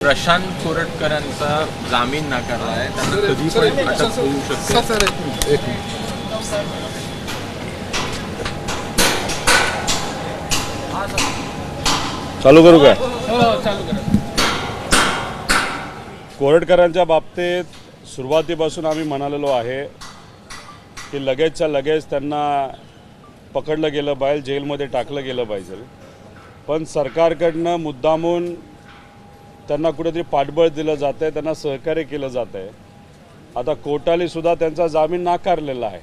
प्रशांत कोरटकरांचा जामीन नाकारला आहे. त्यांना कधी पण अटक होऊ शकते. सर सर एक मिनिट एक मिनिट. चालू करू काय कोरटकरांच्या बाबतीत सुरुवातीपासून आम्ही म्हणालेलो आहे की लगेचच्या लगेच त्यांना पकडलं गेलं पाहिजे जेलमध्ये टाकलं गेलं पाहिजे. पण सरकारकडनं मुद्दामून त्यांना कुठेतरी पाठबळ दिलं जातं आहे त्यांना सहकार्य केलं जातं आहे आता कोर्टानेसुद्धा त्यांचा जामीन नाकारलेला आहे.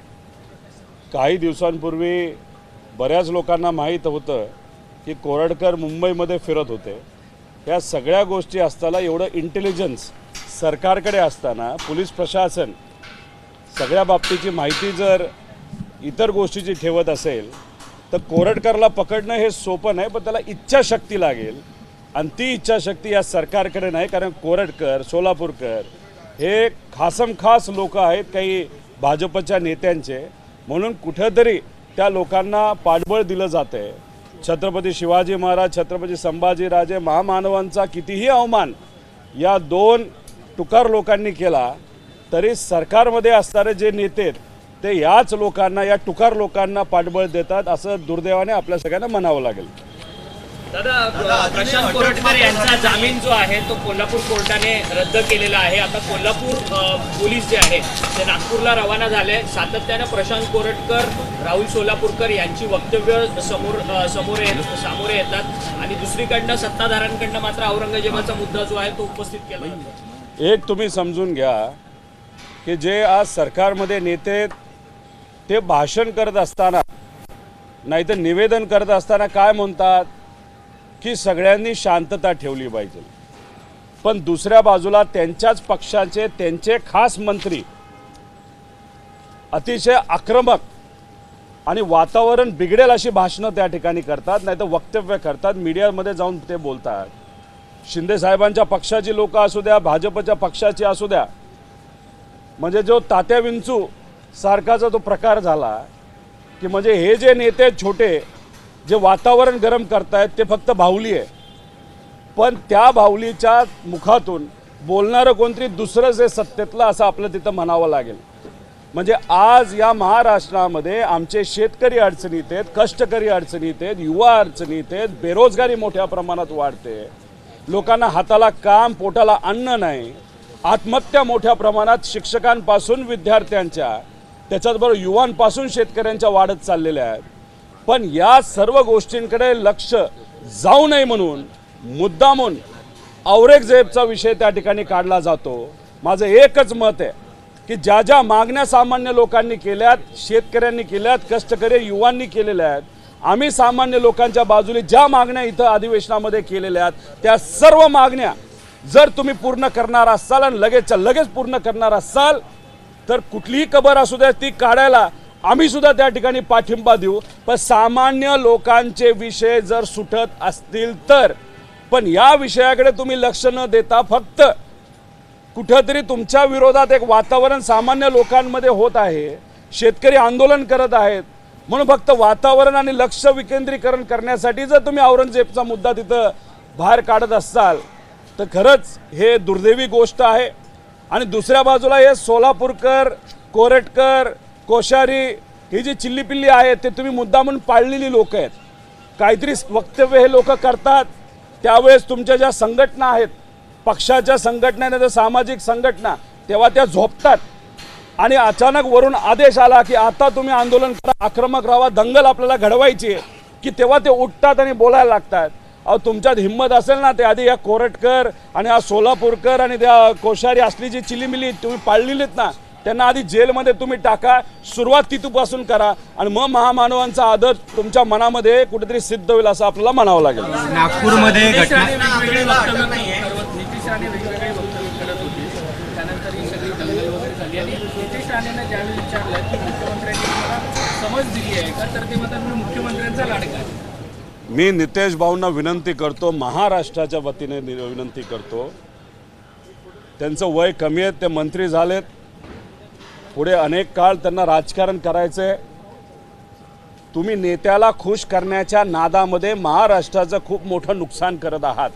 काही दिवसांपूर्वी बऱ्याच लोकांना माहीत होतं की कोरडकर मुंबईमध्ये फिरत होते. या सगळ्या गोष्टी असताना एवढं इंटेलिजन्स सरकारकडे असताना पोलीस प्रशासन सगळ्या बाबतीची माहिती जर इतर गोष्टीची ठेवत असेल तर कोरडकरला पकडणं हे सोपं नाही पण त्याला इच्छाशक्ती लागेल. आणि ती इच्छाशक्ती या सरकारकडे नाही कारण कोरटकर सोलापूरकर हे खासमखास लोक आहेत काही भाजपच्या नेत्यांचे. म्हणून कुठंतरी त्या लोकांना पाठबळ दिलं जातं आहे छत्रपती शिवाजी महाराज छत्रपती संभाजीराजे महामानवांचा कितीही अवमान या दोन तुकार लोकांनी केला तरी सरकारमध्ये असणारे जे नेते आहेत, ते याच लोकांना या टुकार लोकांना पाठबळ देतात असं दुर्दैवाने आपल्या सगळ्यांना म्हणावं लागेल. दादा प्रशांत कोरटकर यांचा जामीन जो आहे तो कोल्हापूर कोर्टाने रद्द केलेला आहे. आता कोल्हापूर पोलीस जे आहे ते नागपूरला रवाना झाले सातत्यानं प्रशांत कोरटकर राहुल सोलापूरकर यांची वक्तव्य समोर समोर येत सामोरे येतात. आणि दुसरीकडनं सत्ताधाऱ्यांकडनं मात्र औरंगजेबाचा मुद्दा जो आहे तो उपस्थित केला एक तुम्ही समजून घ्या की जे आज सरकारमध्ये नेते आहेत, ते भाषण करत असताना नाहीतर निवेदन करत असताना काय म्हणतात? की सगळ्यांनी शांतता ठेवली पाहिजे. पण दुसऱ्या बाजूला त्यांच्याच पक्षाचे त्यांचे खास मंत्री अतिशय आक्रमक आणि वातावरण बिघडेल अशी भाषणं त्या ठिकाणी करतात नाही तर वक्तव्य करतात मीडियामध्ये जाऊन ते बोलतात. शिंदे साहेबांच्या पक्षाची लोक असू द्या भाजपच्या पक्षाची असू द्या. म्हणजे जो तात्या विंचू सारखाचा तो प्रकार झाला की म्हणजे हे जे नेते छोटे जे वातावरण गरम करतायत ते फक्त बाहुली आहे. पण त्या बाहुलीच्या मुखातून बोलणारं कोणतरी दुसरं जे सत्तेतलं असं आपलं तिथं म्हणावं लागेल. म्हणजे आज या महाराष्ट्रामध्ये आमचे शेतकरी अडचणीत आहेत कष्टकरी अडचणीत आहेत युवा अडचणीत आहेत बेरोजगारी मोठ्या प्रमाणात वाढते. लोकांना हाताला काम पोटाला अन्न नाही. आत्महत्या मोठ्या प्रमाणात शिक्षकांपासून विद्यार्थ्यांच्या त्याच्याचबरोबर युवांपासून शेतकऱ्यांच्या वाढत चाललेल्या आहेत. पण या सर्व गोष्टींकडे लक्ष जाऊ नये म्हणून मुद्दामून औरंगजेबचा विषय त्या ठिकाणी काढला जातो. माझं एकच मत आहे की ज्या ज्या मागण्या सामान्य लोकांनी केल्यात शेतकऱ्यांनी केल्यात कष्टकरी युवांनी केलेल्या आहेत आम्ही सामान्य लोकांच्या बाजूने ज्या मागण्या इथं अधिवेशनामध्ये केलेल्या आहेत त्या सर्व मागण्या जर तुम्ही पूर्ण करणार असाल आणि लगेचच्या लगेच पूर्ण करणार असाल तर कुठलीही कबर असू द्या ती काढायला आम्ही सुद्धा त्या ठिकाणी पाठिंबा देऊ. पण सामान्य लोकांचे विषय जर सुटत असतील तर. पण या विषयाकडे तुम्ही लक्ष न देता फक्त कुठंतरी तुमच्या विरोधात एक वातावरण सामान्य लोकांमध्ये होत आहे. शेतकरी आंदोलन करत आहेत. म्हणून फक्त वातावरण आणि लक्ष विकेंद्रीकरण करण्यासाठी जर तुम्ही औरंगजेबचा मुद्दा तिथं बाहेर काढत असाल तर खरंच हे दुर्दैवी गोष्ट आहे. आणि दुसऱ्या बाजूला हे सोलापूरकर कोरटकर कोश्यारी ही जी चिल्लीपिल्ली आहेत ते तुम्ही मुद्दामून पाळलेली लोक आहेत. काहीतरी वक्तव्य हे लोक करतात. त्यावेळेस तुमच्या ज्या संघटना आहेत पक्षाच्या संघटना ज्या सामाजिक संघटना तेव्हा त्या झोपतात. आणि अचानक वरून आदेश आला की आता तुम्ही आंदोलन करा आक्रमक राहा दंगल आपल्याला घडवायची आहे की तेव्हा ते उठतात आणि बोलायला लागतात. अहो तुमच्यात हिंमत असेल ना ते आधी या कोरटकर आणि हा सोलापूरकर आणि त्या कोश्यारी असली जी चिलीमिली तुम्ही पाळलेलीत ना त्यांना आधी जेलमध्ये तुम्ही टाका सुरुवात तिथपासून करा आणि मग महामानवांचा आदर तुमच्या मनामध्ये कुठेतरी सिद्ध होईल असं आपल्याला म्हणावं लागेल. नागपूरमध्ये घटना वेगवेगळी वक्तव्य नाहीये नितीश राणे वेगवेगळे वक्तव्य करत होते. त्यानंतर ही सगळी दंगल वगैरे झाली. आणि नितीश राणेनं ज्यावेळी विचारलं की मुख्यमंत्र्यांनी मला समज दिली आहे का तर ते म्हणतात मी नितेश भाऊंना विनंती करतो महाराष्ट्राच्या वतीने विनंती करतो. त्यांचं वय कमी आहे ते मंत्री झालेत. पुढे अनेक काळ त्यांना राजकारण करायचं. आहे तुम्ही नेत्याला खुश करण्याच्या नादामध्ये महाराष्ट्राचं खूप मोठं नुकसान करत आहात.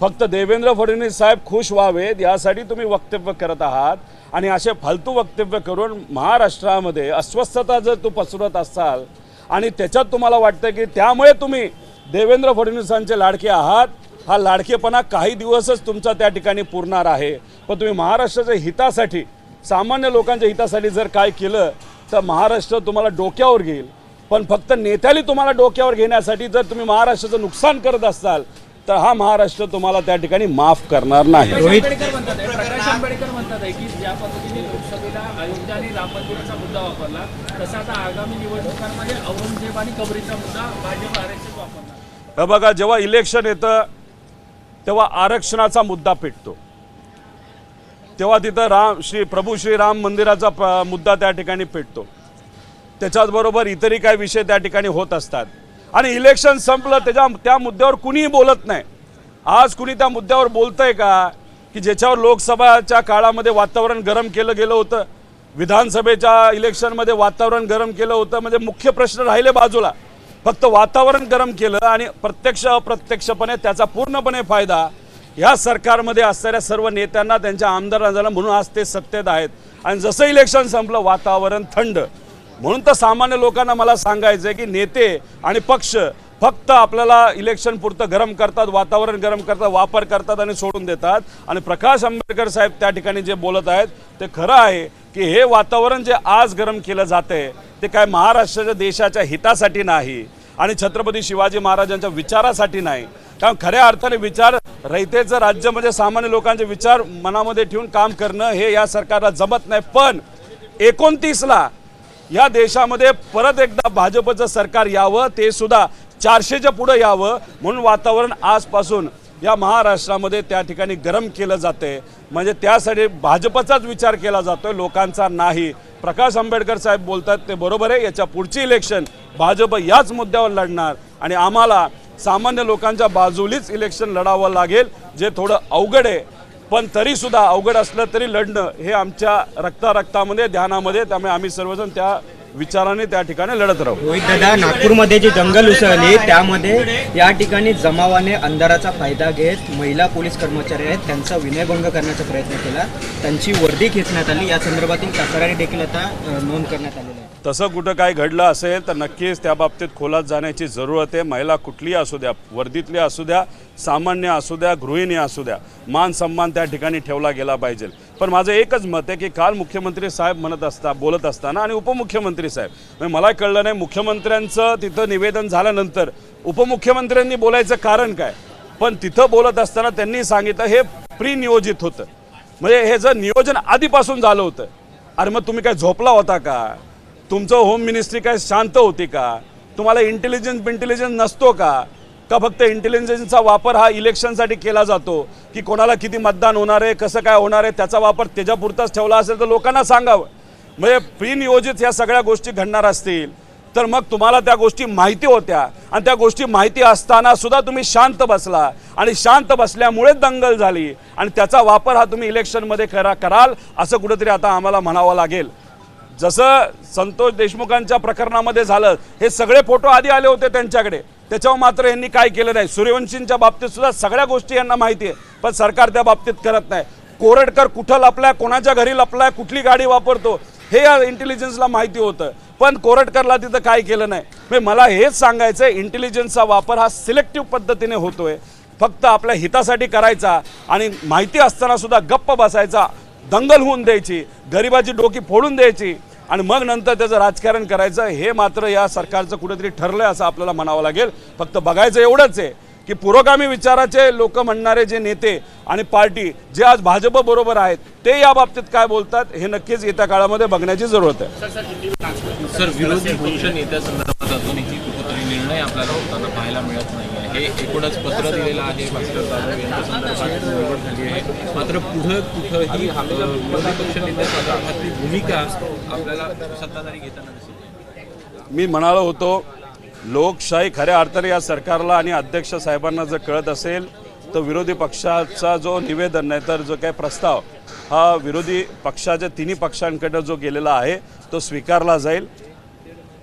फक्त देवेंद्र फडणवीस साहेब खुश व्हावेत यासाठी तुम्ही वक्तव्य करत आहात. आणि असे फालतू वक्तव्य करून महाराष्ट्रामध्ये अस्वस्थता जर तू पसरवत असाल आणि त्याच्यात तुम्हाला वाटतं की त्यामुळे तुम्ही देवेंद्र फडणवीसांचे लाडके आहात हा लाडकेपणा काही दिवसच तुमचा त्या ठिकाणी पुरणार आहे. पण तुम्ही महाराष्ट्राच्या हितासाठी सामान्य लोकांच्या हितासाठी जर काय केलं तर महाराष्ट्र तुम्हाला डोक्यावर घेईल. पण फक्त नेत्याली तुम्हाला डोक्यावर घेण्यासाठी जर तुम्ही महाराष्ट्राचं नुकसान करत असाल तर हा महाराष्ट्र तुम्हाला त्या ठिकाणी माफ करणार नाही. रोहित आंबेडकर म्हणतात आहे, प्रकाश आंबेडकर म्हणतात आहे की ज्या पद्धतीने लोकसभेला अयोध्या आणि राम मंदिराचा मुद्दा वापरला तसा आता आगामी निवडणुकांमध्ये औरंगजेब आणि कबरीचा मुद्दा भाजप आरक्षण वापरणार. बघा जेव्हा इलेक्शन येतं तेव्हा आरक्षणाचा मुद्दा पेटतो. तेव्हा तिथं राम श्री प्रभू श्री राम मंदिराचा प- मुद्दा त्या ठिकाणी पेटतो. त्याच्याचबरोबर इतरही काही विषय त्या ठिकाणी होत असतात. आणि इलेक्शन संपलं त्याच्या त्या मुद्द्यावर कुणीही बोलत नाही. आज कुणी त्या मुद्द्यावर बोलतंय का? की ज्याच्यावर लोकसभाच्या काळामध्ये वातावरण गरम केलं गेलं होतं. विधानसभेच्या इलेक्शनमध्ये वातावरण गरम केलं होतं. म्हणजे मुख्य प्रश्न राहिले बाजूला. फक्त वातावरण गरम केलं आणि प्रत्यक्ष अप्रत्यक्षपणे त्याचा पूर्णपणे फायदा या सरकारमध्ये असणाऱ्या सर्व नेत्यांना त्यांच्या आमदारांना झालं म्हणून आज ते सत्तेत आहेत. आणि जसं इलेक्शन संपलं वातावरण थंड. म्हणून तर सामान्य लोकांना मला सांगायचं आहे की नेते आणि पक्ष फक्त आपल्याला इलेक्शन पुरतं गरम करतात वातावरण गरम करतात वापर करतात आणि सोडून देतात. आणि प्रकाश आंबेडकर साहेब त्या ठिकाणी जे बोलत आहेत ते खरं आहे की हे वातावरण जे आज गरम केलं जातं आहे ते काय महाराष्ट्राच्या देशाच्या हितासाठी नाही. आणि छत्रपती शिवाजी महाराजांच्या विचारासाठी नाही. कारण खऱ्या अर्थाने विचार रयतेचं राज्य म्हणजे सामान्य लोकांचे विचार मनामध्ये ठेवून काम करणं हे या सरकारला जमत नाही. पण एकोणतीसला या देशामध्ये परत एकदा भाजपचं सरकार यावं ते सुद्धा चारशेच्या पुढं यावं म्हणून वातावरण आजपासून या महाराष्ट्रामध्ये त्या ठिकाणी गरम केलं जाते म्हणजे त्यासाठी भाजपचाच विचार केला जातोय लोकांचा नाही. प्रकाश आंबेडकर साहेब बोलतात ते बरोबर आहे याच्या पुढची इलेक्शन भाजप याच मुद्द्यावर लढणार आणि आम्हाला सामान्य लोकांच्या बाजूलीच इलेक्शन लढावं लागेल जे थोडं अवघड आहे. पण तरीसुद्धा अवघड असलं तरी लढणं हे आमच्या रक्तारक्तामध्ये ध्यानामध्ये त्यामुळे आम्ही सर्वजण त्या विचाराने त्या ठिकाणी लढत राहू. रोहित दादा नागपूरमध्ये जी दंगल उसळली त्यामध्ये या ठिकाणी जमावाने अंधाराचा फायदा घेत महिला पोलीस कर्मचारी आहेत त्यांचा विनयभंग करण्याचा प्रयत्न केला. त्यांची वर्दी खेचण्यात आली. या संदर्भातील तक्रारी देखील आता नोंद करण्यात आलेली तसं कुठं काय घडलं असेल तर नक्कीच त्या बाबतीत खोलात जाण्याची जरूरत आहे. महिला कुठलीही असू द्या वर्दीतली असू द्या सामान्य असू द्या गृहिणी असू द्या मान सन्मान त्या ठिकाणी ठेवला गेला पाहिजे. पण माझं एकच मत आहे की काल मुख्यमंत्री साहेब म्हणत असता बोलत असताना आणि उपमुख्यमंत्री साहेब. म्हणजे मला कळलं नाही मुख्यमंत्र्यांचं तिथं निवेदन झाल्यानंतर उपमुख्यमंत्र्यांनी बोलायचं कारण काय? पण तिथं बोलत असताना त्यांनी सांगितलं हे प्री नियोजित होतं. म्हणजे हे जर नियोजन आधीपासून झालं होतं अरे मग तुम्ही काय झोपला होता का? तुमचं होम मिनिस्ट्री काय शांत होती का? तुम्हाला इंटेलिजन्स इंटेलिजन्स नसतो का? का फक्त इंटेलिजन्सचा वापर हा इलेक्शनसाठी केला जातो? की कोणाला किती मतदान होणार आहे कसं काय होणार आहे त्याचा वापर त्याच्यापुरताच ठेवला असेल तर लोकांना सांगावं. म्हणजे प्री नियोजित ह्या सगळ्या गोष्टी घडणार असतील. तर मग तुम्हाला त्या गोष्टी माहिती होत्या. आणि त्या गोष्टी माहिती असताना सुद्धा तुम्ही शांत बसला. आणि शांत बसल्यामुळेच दंगल झाली. आणि त्याचा वापर हा तुम्ही इलेक्शनमध्ये करा कराल असं कुठंतरी आता आम्हाला म्हणावं लागेल. जसं संतोष देशमुखांच्या प्रकरणामध्ये झालं हे सगळे फोटो आधी आले होते त्यांच्याकडे. त्याच्यावर मात्र यांनी काय केलं नाही. सूर्यवंशींच्या बाबतीत सुद्धा सगळ्या गोष्टी यांना माहिती आहे पण सरकार त्या बाबतीत करत नाही. कोरडकर कुठं लपलाय कोणाच्या घरी लपलाय कुठली गाडी वापरतो हे या इंटेलिजन्सला माहिती होतं. पण कोरटकरला तिथं काय केलं नाही. म्हणजे मला हेच सांगायचं आहे इंटेलिजन्सचा वापर हा सिलेक्टिव्ह पद्धतीने होतोय. फक्त आपल्या हितासाठी करायचा आणि माहिती असताना सुद्धा गप्प बसायचा दंगल होऊन द्यायची गरिबाची डोकी फोडून द्यायची. आणि मग नंतर त्याचं राजकारण करायचं हे मात्र या सरकारचं कुठेतरी ठरलंय असं आपल्याला म्हणावं लागेल. फक्त बघायचं एवढंच आहे की पुरोगामी विचाराचे लोक म्हणणारे जे नेते आणि पार्टी जे आज भाजप बरोबर आहेत ते या बाबतीत काय बोलतात हे नक्कीच येत्या काळामध्ये बघण्याची जरूरत आहे. सर विरोधी पक्ष नेत्या संदर्भात अजूनही कुठेतरी निर्णय आपल्याला होताना पाहायला मिळत नाही. आहे हे एकूणच पत्र दिलेलं आहे भास्कर जाधव यांच्या संदर्भात निवड झाली आहे. मात्र पुढं कुठंही अ, विरोधी पक्ष नेत्या संदर्भातली भूमिका आपल्याला सत्ताधारी घेताना दिसत मी म्हणालो होतो लोकशाही खऱ्या अर्थाने या सरकारला आणि अध्यक्ष साहेबांना जर कळत असेल तर विरोधी पक्षाचा जो निवेदन नाही तर जो काही प्रस्ताव हा विरोधी पक्षाच्या तिन्ही पक्षांकडे जो गेलेला आहे तो स्वीकारला जाईल.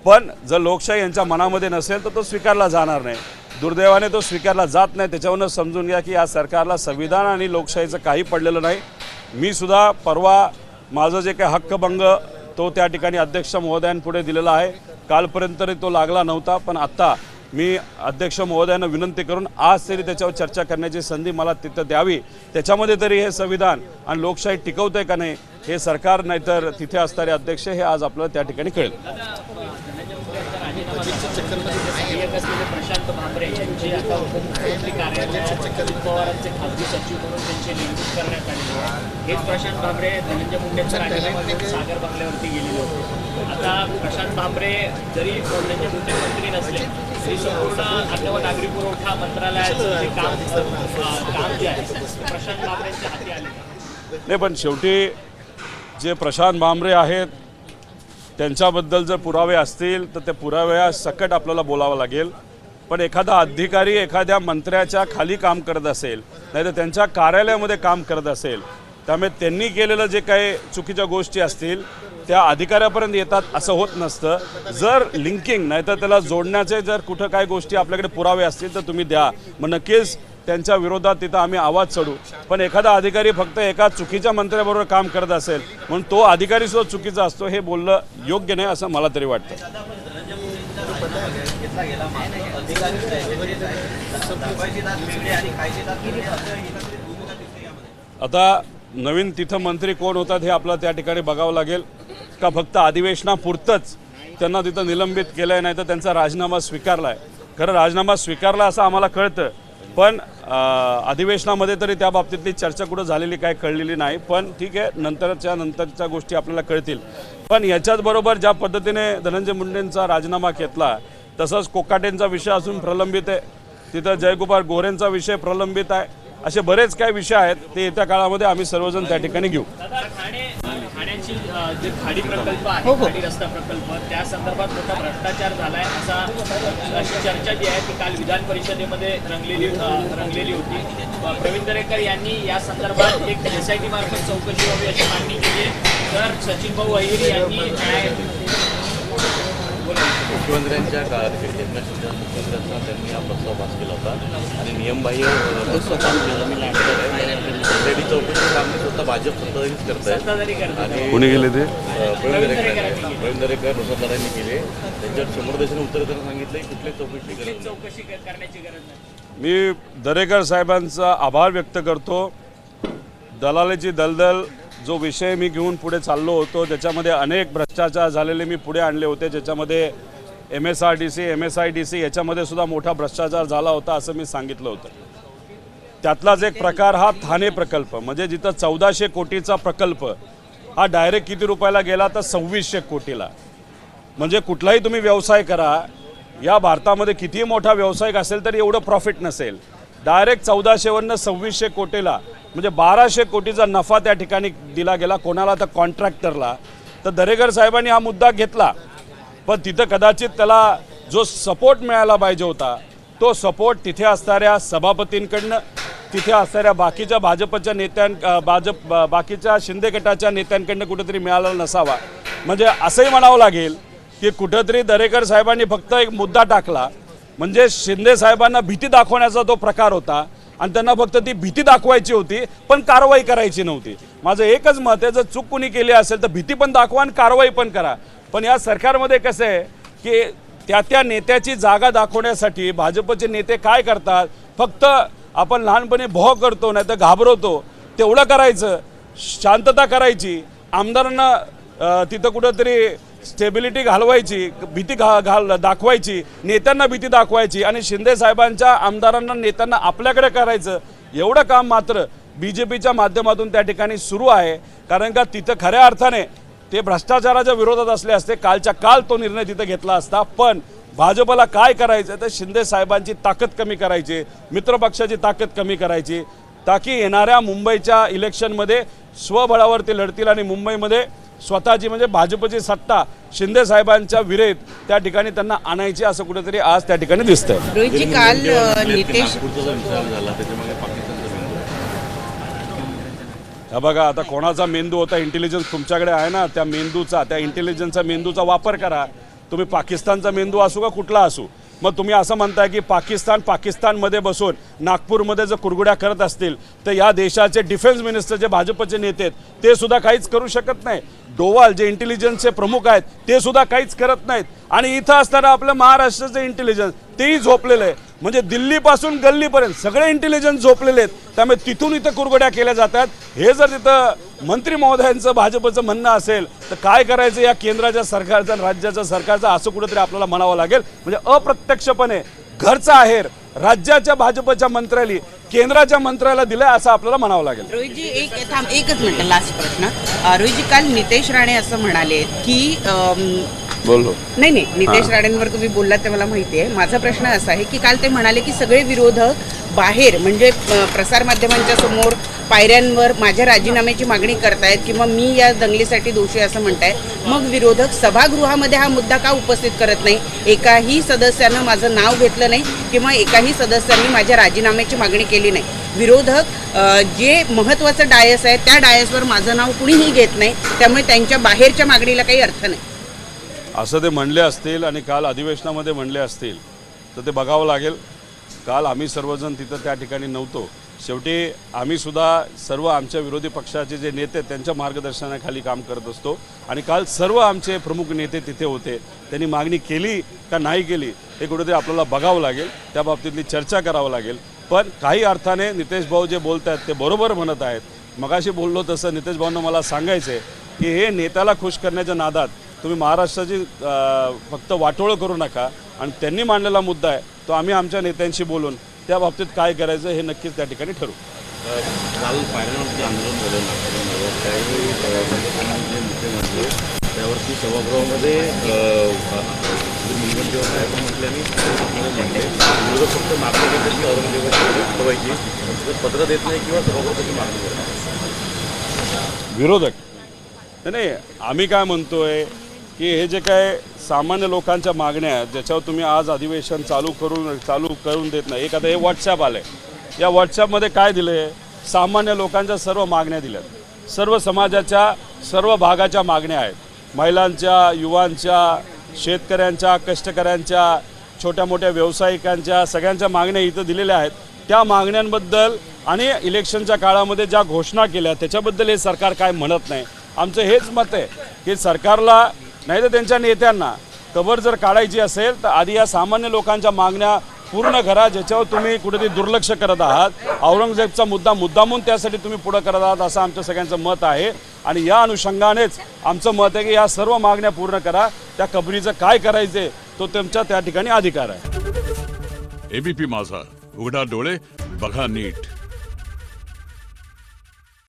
पण जर लोकशाही यांच्या मनामध्ये नसेल तर तो स्वीकारला जाणार नाही. दुर्दैवाने तो स्वीकारला जात नाही. त्याच्यावरनं समजून घ्या की या सरकारला संविधान आणि लोकशाहीचं काही पडलेलं नाही. मी सुद्धा परवा माझं जे काही हक्कभंग तो त्या ठिकाणी अध्यक्ष महोदयांपुढे दिलेला आहे. कालपर्यंत तरी तो लागला नव्हता पण आत्ता मी अध्यक्ष महोदयांना विनंती करून आज तरी त्याच्यावर चर्चा करण्याची संधी मला तिथं द्यावी. त्याच्यामध्ये तरी हे संविधान आणि लोकशाही टिकवतंय का नाही हे सरकार नाहीतर तिथे असणारे अध्यक्ष हे आज आपल्याला त्या ठिकाणी कळेल. प्रशांत यांची आता उपमुख्यमंत्री कार्यालयात शरद पवारांचे खासगी सचिव म्हणून त्यांची नेमणूक करण्यात आली आहे. हेच प्रशांत भामरे धनंजय मुंडेंचा राजीनामा घेऊन सागर बंगल्यावरती गेलेले होते. आता प्रशांत भामरे जरी धनंजय मुंडे मंत्री नसले तरी संपूर्ण अन्न व नागरी पुरवठा मंत्रालयाचं जे काम काम जे आहे प्रशांत हाती आले नाही पण शेवटी जे प्रशांत भामरे आहेत त्यांच्याबद्दल जर पुरावे असतील तर ते पुराव्या सकट आपल्याला बोलावं लागेल. पण एखादा अधिकारी एखाद्या मंत्र्याच्या खाली काम करत असेल नाही तर त्यांच्या कार्यालयामध्ये काम करत असेल त्यामुळे त्यांनी केलेलं जे काही चुकीच्या गोष्टी असतील त्या अधिकाऱ्यापर्यंत येतात असं होत नसतं. जर लिंकिंग नाही तर त्याला जोडण्याचे जर कुठं काय गोष्टी आपल्याकडे पुरावे असतील तर तुम्ही द्या. मग नक्कीच त्यांच्या विरोधात तिथं आम्ही आवाज चढू. पण एखादा अधिकारी फक्त एका चुकीच्या मंत्र्याबरोबर काम करत असेल म्हणून तो अधिकारी सुद्धा चुकीचा असतो हे बोलणं योग्य नाही असं मला तरी वाटतं. आता नवीन तिथं मंत्री कोण होतात हे आपल्याला त्या ठिकाणी बघावं लागेल. का फक्त अधिवेशनापुरतंच त्यांना तिथं निलंबित केलं आहे नाही तर त्यांचा राजीनामा स्वीकारला आहे खरं राजीनामा स्वीकारला असं आम्हाला कळतं. पण अधिवेशनामध्ये तरी त्या बाबतीतली चर्चा कुठं झालेली काय कळलेली नाही पण ठीक आहे नंतरच्या नंतरच्या गोष्टी आपल्याला कळतील. पण याच्याच बरोबर ज्या पद्धतीने धनंजय मुंडेंचा राजीनामा घेतला तसंच कोकाटेंचा विषय अजून प्रलंबित आहे. तिथं जयकुमार गोरेंचा विषय प्रलंबित आहे. असे बरेच काही विषय आहेत ते येत्या काळामध्ये आम्ही सर्वजण त्या ठिकाणी घेऊ. अ, जे खाडी प्रकल्प आहे खाडी रस्ता प्रकल्प त्या संदर्भात मोठा भ्रष्टाचार झालाय असा अशी चर्चा जी आहे ती काल विधान परिषदेमध्ये रंगलेली रंगलेली होती. प्रवीण दरेकर यांनी या संदर्भात एक एस आय टी मार्फत चौकशी व्हावी अशी मागणी केली आहे. तर सचिन भाऊ अहिर यांनी मुख्यमंत्र्यांच्या काळात एकनाथ शिंदे मुख्यमंत्री असताना त्यांनी हा प्रस्ताव पास केला होता. आणि नियमबाह्य प्रस्ताव पास केला मी ऑलरेडी चौकशी काम स्वतः भाजप स्वतःच करत आहे आणि कुणी गेले ते? प्रवीण दरेकर प्रवीण दरेकर रोसदारांनी केले. त्यांच्यावर समोर देशाने उत्तर देताना सांगितलं की कुठली चौकशी. चौकशी क- करण्याची गरज नाही. मी दरेकर साहेबांचा आभार व्यक्त करतो. दलालीची दलदल जो विषय मी घेऊन पुढे चाललो होतो ज्याच्यामध्ये अनेक भ्रष्टाचार झालेले मी पुढे आणले होते. ज्याच्यामध्ये M S R D C M S I D C याच्यामध्ये सुद्धा मोठा भ्रष्टाचार झाला होता असं मी सांगितलं होतं. त्यातलाच एक प्रकार हा ठाणे प्रकल्प. म्हणजे जिथं चौदाशे कोटीचा प्रकल्प हा डायरेक्ट किती रुपयाला गेला तर सव्वीसशे कोटीला. म्हणजे कुठलाही तुम्ही व्यवसाय करा या भारतामध्ये कितीही मोठा व्यावसायिक असेल तरी एवढं प्रॉफिट नसेल. डायरेक्ट चौदाशेवरनं सव्वीसशे कोटीला म्हणजे बाराशे कोटीचा नफा त्या ठिकाणी दिला गेला. कोणाला तर कॉन्ट्रॅक्टरला तर दरेकर साहेबांनी हा मुद्दा घेतला. पण तिथं कदाचित त्याला जो सपोर्ट मिळायला पाहिजे होता तो सपोर्ट तिथे असणाऱ्या सभापतींकडनं तिथे असणाऱ्या बाकीच्या भाजपच्या नेत्यां भाजप बाकीच्या शिंदे गटाच्या नेत्यांकडनं कुठेतरी मिळाला नसावा. म्हणजे असंही म्हणावं लागेल की कुठंतरी दरेकर साहेबांनी फक्त एक मुद्दा टाकला म्हणजे शिंदे साहेबांना भीती दाखवण्याचा तो प्रकार होता आणि त्यांना फक्त ती भीती दाखवायची होती पण कारवाई करायची नव्हती. माझं एकच मत आहे जर चूक कुणी केली असेल तर भीती पण दाखवा आणि कारवाई पण करा. पण या सरकारमध्ये कसं आहे की त्या त्या नेत्याची जागा दाखवण्यासाठी भाजपचे नेते काय करतात? फक्त आपण लहानपणी भो करतो नाही तर घाबरवतो. तेवढं करायचं. शांतता करायची. आमदारांना तिथं कुठंतरी स्टेबिलिटी घालवायची भीती घा घाल दाखवायची नेत्यांना भीती दाखवायची आणि शिंदे साहेबांच्या आमदारांना नेत्यांना आपल्याकडे करायचं. एवढं काम मात्र बी जे पीच्या माध्यमातून त्या ठिकाणी सुरू आहे. कारण का तिथं खऱ्या अर्थाने ते भ्रष्टाचाराच्या विरोधात असले असते. कालच्या काल तो निर्णय तिथं घेतला असता. पण भाजपला काय करायचं तर शिंदे साहेबांची ताकद कमी करायची मित्रपक्षाची ताकद कमी करायची. ताकी येणाऱ्या मुंबईच्या इलेक्शनमध्ये स्वबळावर ते लढतील आणि मुंबईमध्ये स्वतःची म्हणजे भाजपची सत्ता शिंदे साहेबांच्या विरेत त्या ठिकाणी त्यांना आणायची असं कुठेतरी आज त्या ठिकाणी दिसतंय. रोहितजी काल नितेश नागपूरचा जो विचार झाला त्याच्यामागे पाकिस्तानचा बिंदू आहे. हा बघा आता कोणाचा मेंदू होता इंटेलिजन्स तुमच्याकडे आहे ना त्या मेंदूचा त्या इंटेलिजन्सचा मेंदूचा वापर करा. तुम्ही पाकिस्तानचा मेंदू असू का कुठला असू मग तुम्ही असं म्हणताय की पाकिस्तान पाकिस्तानमध्ये बसून नागपूरमध्ये जर कुरगुड्या करत असतील तर या देशाचे डिफेन्स मिनिस्टर जे भाजपचे नेते आहेत ते सुद्धा काहीच करू शकत नाही. डोवाल जे इंटेलिजन्सचे प्रमुख आहेत ते सुद्धा काहीच करत नाहीत. आणि इथं असताना आपलं महाराष्ट्राचं इंटेलिजन्स तेही झोपलेलं आहे. म्हणजे दिल्लीपासून गल्लीपर्यंत सगळे इंटेलिजन्स झोपलेले आहेत. त्यामुळे तिथून इथं कुरगड्या केल्या जातात. हे जर तिथं मंत्री महोदयांचं भाजपचं म्हणणं असेल तर काय करायचं या केंद्राच्या सरकारचं आणि राज्याच्या सरकारचं? असं कुठंतरी आपल्याला म्हणावं लागेल. म्हणजे अप्रत्यक्षपणे घरचा आहेर राज्याच्या भाजपच्या मंत्र्याली केंद्राच्या मंत्र्याला दिलाय असं आपल्याला म्हणावं लागेल. रोहितजी एक थांब एकच मिनिट लास्ट प्रश्न. रोहितजी काल नितेश राणे असं म्हणाले की अम, बोलो नाही नाही नितेश राणेंवर तुम्ही बोललात ते मला माहिती आहे माझा प्रश्न असा आहे की काल ते म्हणाले की सगळे विरोधक बाहेर म्हणजे अ, प्रसारमाध्यमांच्या समोर पायऱ्यांवर माझ्या राजीनाम्याची मागणी करतायत किंवा मी या दंगलीसाठी दोषी असं म्हणताय मग विरोधक सभागृहामध्ये हा मुद्दा का उपस्थित करत नाही? एकाही सदस्यानं माझं नाव घेतलं नाही किंवा एकाही सदस्यांनी माझ्या राजीनाम्याची मागणी केली नाही. विरोधक जे महत्त्वाचं डायस आहे त्या डायसवर माझं नाव कुणीही घेत नाही. त्यामुळे त्यांच्या बाहेरच्या मागणीला काही अर्थ नाही. असं ते म्हणले असतील आणि काल अधिवेशनामध्ये म्हणले असतील तर ते बघावं लागेल. काल आम्ही सर्वजण तिथं त्या ठिकाणी नव्हतो. शेवटी आम्ही सुद्धा सर्व आमच्या विरोधी पक्षाचे जे नेते त्यांच्या मार्गदर्शनाखाली काम करत असतो. आणि काल सर्व आमचे प्रमुख नेते तिथे होते. त्यांनी मागणी केली का नाही केली हे कुठेतरी आपल्याला बघावं लागेल. त्या बाबतीतली चर्चा करावं लागेल. पण काही अर्थाने नितेश भाऊ जे बोलत आहेत ते बरोबर म्हणत आहेत. मगाशी बोललो तसं नितेश भाऊंना मला सांगायचं आहे की हे नेत्याला खुश करण्याच्या नादात तुम्ही महाराष्ट्राची फक्त वाटोळं करू नका. आणि त्यांनी मांडलेला मुद्दा आहे तो आम्ही आमच्या नेत्यांशी बोलून त्या बाबतीत काय करायचं हे नक्कीच त्या ठिकाणी ठरवू काल पायऱ्यांवरती आंदोलन झालं म्हटले त्यावरती सभागृहामध्ये मुनगंटीवर साहेब म्हटले आणि आपल्याला म्हटले. विरोधक फक्त मागणी घेतात की औरंगजेबाची ठेवायची पत्र देत नाही किंवा सभागृहाची मागणी करतात विरोधक. नाही आम्ही काय म्हणतोय की हे जे काय सामान्य लोकांच्या मागण्या आहेत ज्याच्यावर तुम्ही आज अधिवेशन चालू करून चालू करून देत नाही. एक आता हे व्हॉट्सॲप आलं आहे या व्हॉट्सॲपमध्ये काय दिलं आहे सामान्य लोकांच्या सर्व मागण्या दिल्यात. सर्व समाजाच्या सर्व भागाच्या मागण्या आहेत. महिलांच्या युवांच्या शेतकऱ्यांच्या कष्टकऱ्यांच्या छोट्या मोठ्या व्यावसायिकांच्या सगळ्यांच्या मागण्या इथं दिलेल्या आहेत. त्या मागण्यांबद्दल आणि इलेक्शनच्या काळामध्ये ज्या घोषणा केल्या त्याच्याबद्दल हे सरकार काय म्हणत नाही. आमचं हेच मत आहे की सरकारला नाही तर त्यांच्या नेत्यांना कबर जर काढायची असेल तर आधी या सामान्य लोकांच्या मागण्या पूर्ण करा ज्याच्यावर तुम्ही कुठेतरी दुर्लक्ष करत आहात. औरंगजेबचा मुद्दा मुद्दामून त्यासाठी तुम्ही पुढं करत आहात असं आमचं सगळ्यांचं मत आहे. आणि या अनुषंगानेच आमचं मत आहे की या सर्व मागण्या पूर्ण करा. त्या कबरीचं काय करायचे तो तुमच्या त्या ठिकाणी अधिकार आहे. एबीपी माझा. उघडा डोळे बघा नीट.